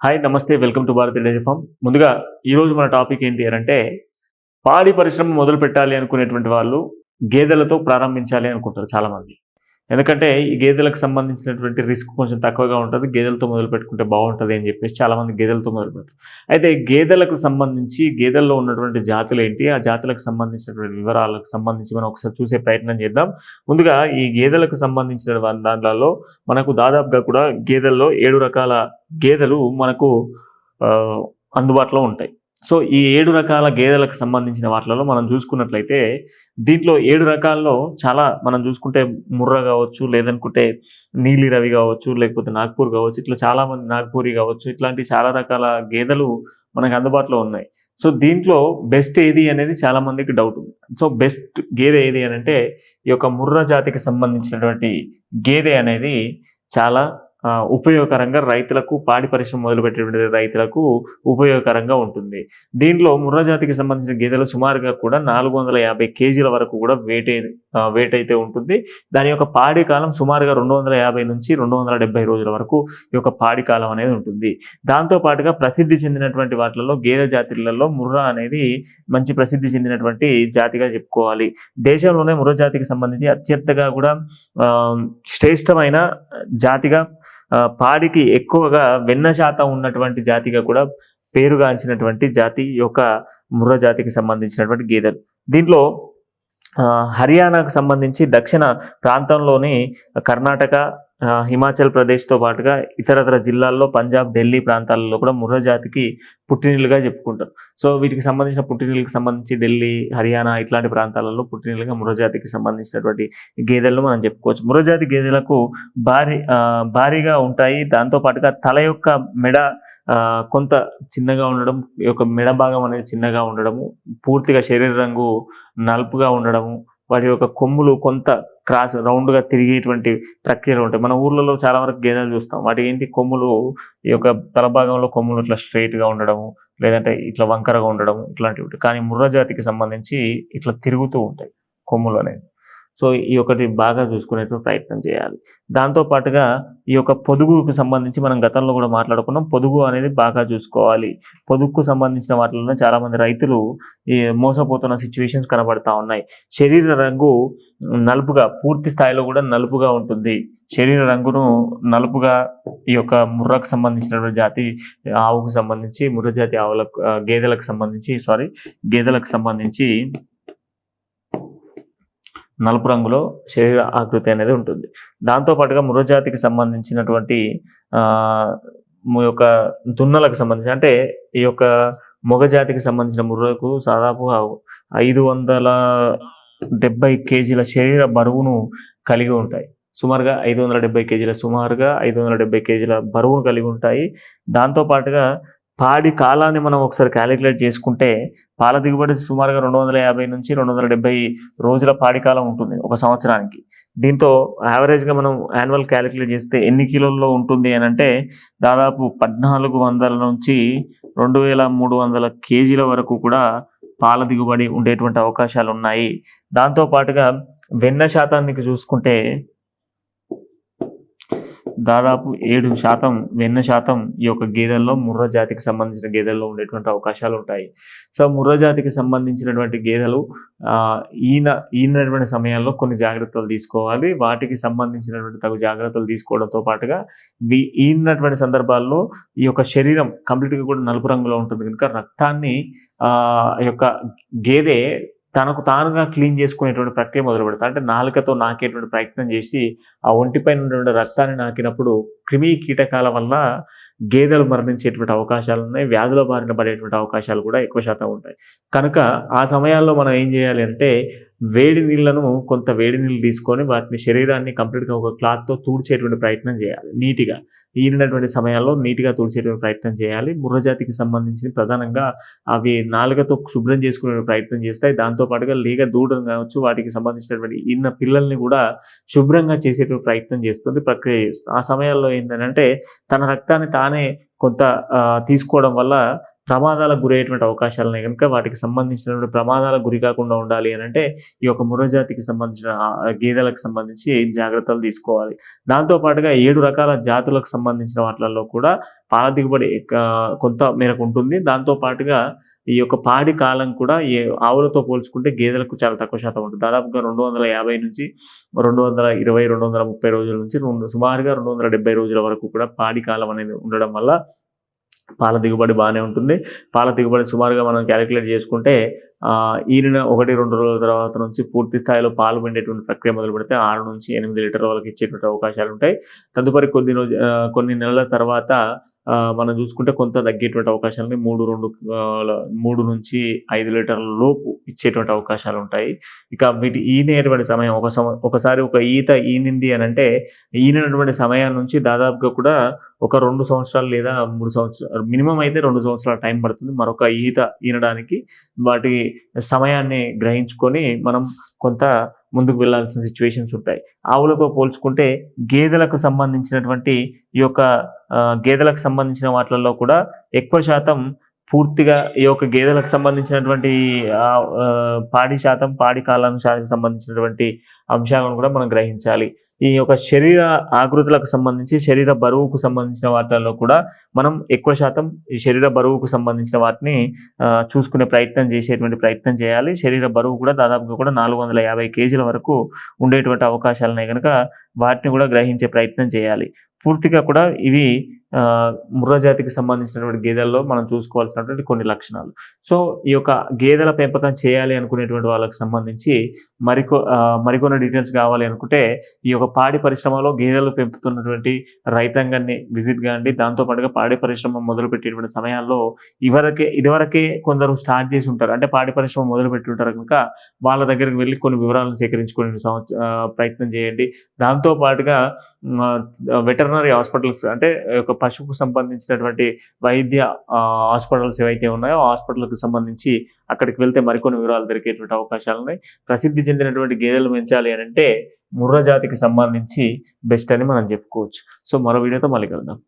Hi నమస్తే welcome to Bharat dairy farm ముందుగా ఈరోజు మన టాపిక్ ఏంటి అని అంటే పాడి పరిశ్రమ మొదలు పెట్టాలి అనుకునేటువంటి వాళ్ళు గేదెలతో ప్రారంభించాలి అనుకుంటారు చాలామంది. ఎందుకంటే ఈ గేదెలకు సంబంధించినటువంటి రిస్క్ కొంచెం తక్కువగా ఉంటుంది గేదెలతో మొదలు పెట్టుకుంటే బాగుంటుంది అని చెప్పేసి చాలామంది గేదెలతో మొదలు పెడతారు. అయితే గేదెలకు సంబంధించి గేదెల్లో ఉన్నటువంటి జాతులు ఏంటి? ఆ జాతులకు సంబంధించినటువంటి వివరాలకు సంబంధించి మనం ఒకసారి చూసే ప్రయత్నం చేద్దాం. ముందుగా ఈ గేదెలకు సంబంధించిన దాంట్లలో దాంట్లో మనకు దాదాపుగా కూడా గేదెల్లో ఏడు రకాల గేదెలు మనకు అందుబాటులో ఉంటాయి. సో ఈ ఏడు రకాల గేదెలకు సంబంధించిన వాటిలలో మనం చూసుకున్నట్లయితే దీంట్లో ఏడు రకాల్లో చాలా మనం చూసుకుంటే ముర్ర కావచ్చు లేదనుకుంటే నీలి రవి కావచ్చు లేకపోతే నాగ్పూర్ కావచ్చు ఇట్లా చాలా మంది నాగ్పూరి కావచ్చు ఇట్లాంటి చాలా రకాల గేదెలు మనకు అందుబాటులో ఉన్నాయి. సో దీంట్లో బెస్ట్ ఏది అనేది చాలా మందికి డౌట్ ఉంది. సో బెస్ట్ గేదె ఏది అని అంటే ఈ యొక్క ముర్ర జాతికి సంబంధించినటువంటి గేదె అనేది చాలా ఉపయోగకరంగా రైతులకు పాడి పరిశ్రమ మొదలుపెట్టే రైతులకు ఉపయోగకరంగా ఉంటుంది. దీనిలో ముర్రా జాతికి సంబంధించిన గేదెలు సుమారుగా కూడా నాలుగు వందల యాభై కేజీల వరకు కూడా వెయిట్ వెయిట్ అయితే ఉంటుంది. దాని యొక్క పాడి కాలం సుమారుగా రెండు వందల యాభై నుంచి రెండు వందల డెబ్బై రోజుల వరకు ఈ యొక్క పాడి కాలం అనేది ఉంటుంది. దాంతో పాటుగా ప్రసిద్ధి చెందినటువంటి వాటిలలో గేదె జాతులలో ముర్రా అనేది మంచి ప్రసిద్ధి చెందినటువంటి జాతిగా చెప్పుకోవాలి. దేశంలోనే ముర్రా జాతికి సంబంధించి అత్యంతగా కూడా శ్రేష్టమైన జాతిగా పాడికి ఎక్కువగా వెన్న శాతం ఉన్నటువంటి జాతిగా కూడా పేరుగాంచినటువంటి జాతి యొక్క ముర్ర జాతికి సంబంధించినటువంటి గేదెలు. దీంట్లో ఆ, హర్యానాకు సంబంధించి దక్షిణ ప్రాంతంలోని కర్ణాటక హిమాచల్ ప్రదేశ్తో పాటుగా ఇతరతర జిల్లాల్లో పంజాబ్ ఢిల్లీ ప్రాంతాలలో కూడా ముర్ర జాతికి పుట్టినీళ్ళుగా చెప్పుకుంటారు. సో వీటికి సంబంధించిన పుట్టినీళ్ళకి సంబంధించి ఢిల్లీ హర్యానా ఇట్లాంటి ప్రాంతాలలో పుట్టినీళ్ళుగా ముర్ర జాతికి సంబంధించినటువంటి గేదెలను మనం చెప్పుకోవచ్చు. ముర్ర జాతి గేదెలకు భారీ భారీగా ఉంటాయి. దాంతో పాటుగా తల యొక్క మెడ కొంత చిన్నగా ఉండడం ఈ యొక్క మెడ భాగం అనేది చిన్నగా ఉండడము పూర్తిగా శరీర రంగు నలుపుగా ఉండడము వాటి యొక్క కొమ్ములు కొంత క్రాస్ రౌండ్గా తిరిగేటువంటి ప్రక్రియలు ఉంటాయి. మన ఊర్లలో చాలా వరకు గేదెలు చూస్తాం. వాటి ఏంటి? కొమ్ములు ఈ యొక్క తల భాగంలో కొమ్ములు ఇట్లా స్ట్రైట్గా గా ఉండడము లేదంటే ఇట్లా వంకరగా ఉండడం ఇట్లాంటివి కానీ ముర్రజాతికి సంబంధించి ఇట్లా తిరుగుతూ ఉంటాయి కొమ్ములు అనేది సో ఈ ఒకటి బాగా చూసుకునేటువంటి ప్రయత్నం చేయాలి. దాంతో పాటుగా ఈ యొక్క పొదుగుకు సంబంధించి మనం గతంలో కూడా మాట్లాడుకున్నాం. పొదుగు అనేది బాగా చూసుకోవాలి. పొదుగుకు సంబంధించిన వాటిలో చాలామంది రైతులు ఈ మోసపోతున్న సిచ్యువేషన్స్ కనబడతా ఉన్నాయి. శరీర రంగు నలుపుగా పూర్తి స్థాయిలో కూడా నలుపుగా ఉంటుంది. శరీర రంగును నలుపుగా ఈ యొక్క ముర్రకు సంబంధించినటువంటి జాతి ఆవుకు సంబంధించి ముర్ర జాతి ఆవులకు గేదెలకు సంబంధించి సారీ గేదెలకు సంబంధించి నలుపు రంగులో శరీర ఆకృతి అనేది ఉంటుంది. దాంతో పాటుగా సంబంధించినటువంటి యొక్క దున్నలకు సంబంధించి అంటే ఈ యొక్క మొగజాతికి సంబంధించిన ముర్రకు దాదాపుగా ఐదు వందల డెబ్బై కేజీల శరీర బరువును కలిగి ఉంటాయి. సుమారుగా ఐదు వందల డెబ్బై కేజీల సుమారుగా ఐదు వందల డెబ్బై కేజీల బరువును కలిగి ఉంటాయి. దాంతో పాటుగా పాడి కాలాన్ని మనం ఒకసారి క్యాలిక్యులేట్ చేసుకుంటే పాల దిగుబడి సుమారుగా రెండు వందల యాభై నుంచి రెండు వందల డెబ్బై రోజుల పాడి కాలం ఉంటుంది ఒక సంవత్సరానికి. దీంతో యావరేజ్గా మనం యాన్యువల్ క్యాలిక్యులేట్ చేస్తే ఎన్ని కిలోల్లో ఉంటుంది అని అంటే దాదాపు పద్నాలుగు వందల నుంచి రెండు వేల మూడు వందల కేజీల వరకు కూడా పాల దిగుబడి ఉండేటువంటి అవకాశాలు ఉన్నాయి. దాంతో పాటుగా వెన్న శాతానికి చూసుకుంటే దాదాపు ఏడు శాతం వెన్న శాతం ఈ యొక్క గేదెల్లో ముర్ర జాతికి సంబంధించిన గేదెల్లో ఉండేటువంటి అవకాశాలు ఉంటాయి. సో ముర్ర జాతికి సంబంధించినటువంటి గేదెలు ఈయన ఈన ఈనటువంటి సమయాల్లో కొన్ని జాగ్రత్తలు తీసుకోవాలి. వాటికి సంబంధించినటువంటి తగు జాగ్రత్తలు తీసుకోవడంతో పాటుగా ఈనటువంటి సందర్భాల్లో ఈ యొక్క శరీరం కంప్లీట్గా కూడా నలుపు రంగులో ఉంటుంది. కనుక రక్తాన్ని ఆ ఈ యొక్క గేదె తనకు తానుగా క్లీన్ చేసుకునేటువంటి ప్రక్రియ మొదలు పెడతారు అంటే నాలుకతో నాకేటువంటి ప్రయత్నం చేసి ఆ ఒంటిపైన ఉన్నటువంటి రక్తాన్ని నాకినప్పుడు క్రిమి కీటకాల వల్ల గేదెలు మరణించేటువంటి అవకాశాలు ఉన్నాయి. వ్యాధుల బారిన పడేటువంటి అవకాశాలు కూడా ఎక్కువ శాతం ఉంటాయి. కనుక ఆ సమయాల్లో మనం ఏం చేయాలి అంటే వేడి నీళ్ళను కొంత వేడి నీళ్ళు తీసుకొని వాటిని శరీరాన్ని కంప్లీట్గా ఒక క్లాత్తో తూడ్చేటువంటి ప్రయత్నం చేయాలి నీట్గా. ఈనినటువంటి సమయాల్లో నీట్గా తుడిచేటువంటి ప్రయత్నం చేయాలి. ముర్రజాతికి సంబంధించి ప్రధానంగా అవి నాలుగతో శుభ్రం చేసుకునే ప్రయత్నం చేస్తాయి. దాంతో పాటుగా దూడం కావచ్చు వాటికి సంబంధించినటువంటి ఇన్న పిల్లల్ని కూడా శుభ్రంగా చేసేటువంటి ప్రయత్నం చేస్తుంది ప్రక్రియ చేస్తుంది. ఆ సమయాల్లో ఏంటంటే తన రక్తాన్ని తానే కొంత తీసుకోవడం వల్ల ప్రమాదాలకు గురయ్యేటువంటి అవకాశాలు ఉన్నాయి. కనుక వాటికి సంబంధించినటువంటి ప్రమాదాలకు గురి కాకుండా ఉండాలి అని అంటే ఈ యొక్క మురజాతికి సంబంధించిన గేదెలకు సంబంధించి జాగ్రత్తలు తీసుకోవాలి. దాంతో పాటుగా ఏడు రకాల జాతులకు సంబంధించిన వాటిలలో కూడా పాల దిగుబడి కొంత మేరకు ఉంటుంది. దాంతో పాటుగా ఈ యొక్క పాడి కాలం కూడా ఏ ఆవులతో పోల్చుకుంటే గేదెలకు చాలా తక్కువ శాతం ఉంటుంది. దాదాపుగా రెండు వందల యాభై నుంచి రెండు వందల ఇరవై రెండు వందల ముప్పై రోజుల నుంచి రెండు సుమారుగా రెండు వందల డెబ్బై రోజుల వరకు కూడా పాడి కాలం అనేది ఉండడం వల్ల పాల దిగుబడి బాగానే ఉంటుంది. పాల దిగుబడి సుమారుగా మనం క్యాలిక్యులేట్ చేసుకుంటే ఆ, ఒకటి రెండు రోజుల తర్వాత నుంచి పూర్తి స్థాయిలో పాలు పిండేటువంటి ప్రక్రియ మొదలు పెడితే ఆరు నుంచి ఎనిమిది లీటర్ల వరకు ఇచ్చేటువంటి అవకాశాలు ఉంటాయి తదుపరి కొద్ది రోజు కొన్ని నెలల తర్వాత మనం చూసుకుంటే కొంత తగ్గేటువంటి అవకాశాలు మూడు రెండు మూడు నుంచి ఐదు లీటర్ల లోపు ఇచ్చేటువంటి అవకాశాలు ఉంటాయి. ఇక వీటి ఈనేటువంటి సమయం ఒక సమ ఒకసారి ఒక ఈత ఈనింది అని అంటే ఈనినటువంటి సమయం నుంచి దాదాపుగా కూడా ఒక రెండు సంవత్సరాలు లేదా మూడు సంవత్సరాలు మినిమం అయితే రెండు సంవత్సరాల టైం పడుతుంది. మరొక ఈత ఈనడానికి వాటి సమయాన్ని గ్రహించుకొని మనం కొంత ముందుకు వెళ్ళాల్సిన సిచ్యువేషన్స్ ఉంటాయి. ఆవులతో పోల్చుకుంటే గేదెలకు సంబంధించినటువంటి ఈ యొక్క గేదెలకు సంబంధించిన వాటిల్లో కూడా ఎక్కువ శాతం పూర్తిగా ఈ యొక్క గేదెలకు సంబంధించినటువంటి పాడి శాతం పాడి కాలాంశానికి సంబంధించినటువంటి అంశాలను కూడా మనం గ్రహించాలి. ఈ యొక్క శరీర ఆకృతులకు సంబంధించి శరీర బరువుకు సంబంధించిన వాటిల్లో కూడా మనం ఎక్కువ శాతం ఈ శరీర బరువుకు సంబంధించిన వాటిని చూసుకునే ప్రయత్నం చేసేటువంటి ప్రయత్నం చేయాలి. శరీర బరువు కూడా దాదాపుగా కూడా నాలుగు వందల యాభై కేజీల వరకు ఉండేటువంటి అవకాశాలు ఉన్నాయి కనుక వాటిని కూడా గ్రహించే ప్రయత్నం చేయాలి. పూర్తిగా కూడా ఇవి ముర్రా జాతికి సంబంధించినటువంటి గేదెల్లో మనం చూసుకోవాల్సినటువంటి కొన్ని లక్షణాలు. సో ఈ యొక్క గేదెల పెంపకం చేయాలి అనుకునేటువంటి వాళ్ళకి సంబంధించి మరికొ మరికొన్ని డీటెయిల్స్ కావాలి అనుకుంటే ఈ యొక్క పాడి పరిశ్రమలో గేదెలు పెంపుతున్నటువంటి రైతాంగాన్ని విజిట్ కాండి. దాంతో పాటుగా పాడి పరిశ్రమ మొదలు పెట్టేటువంటి సమయాల్లో ఇవరకే ఇదివరకే కొందరు స్టార్ట్ చేసి ఉంటారు. అంటే పాడి పరిశ్రమ మొదలుపెట్టి ఉంటారు కనుక వాళ్ళ దగ్గరికి వెళ్ళి కొన్ని వివరాలను సేకరించుకునే సంవత్స ప్రయత్నం చేయండి. దాంతో పాటుగా వెటర్నరీ హాస్పిటల్స్ అంటే ఒక పశువుకు సంబంధించినటువంటి వైద్య హాస్పిటల్స్ ఏవైతే ఉన్నాయో హాస్పిటల్కి సంబంధించి అక్కడికి వెళ్తే మరికొన్ని వివరాలు దొరికేటువంటి అవకాశాలు ఉన్నాయి. ప్రసిద్ధి చెందినటువంటి గేదెలు పెంచాలి అని అంటే ముర్ర జాతికి సంబంధించి బెస్ట్ అని మనం చెప్పుకోవచ్చు. సో మరో వీడియోతో మళ్ళీ కలుద్దాం.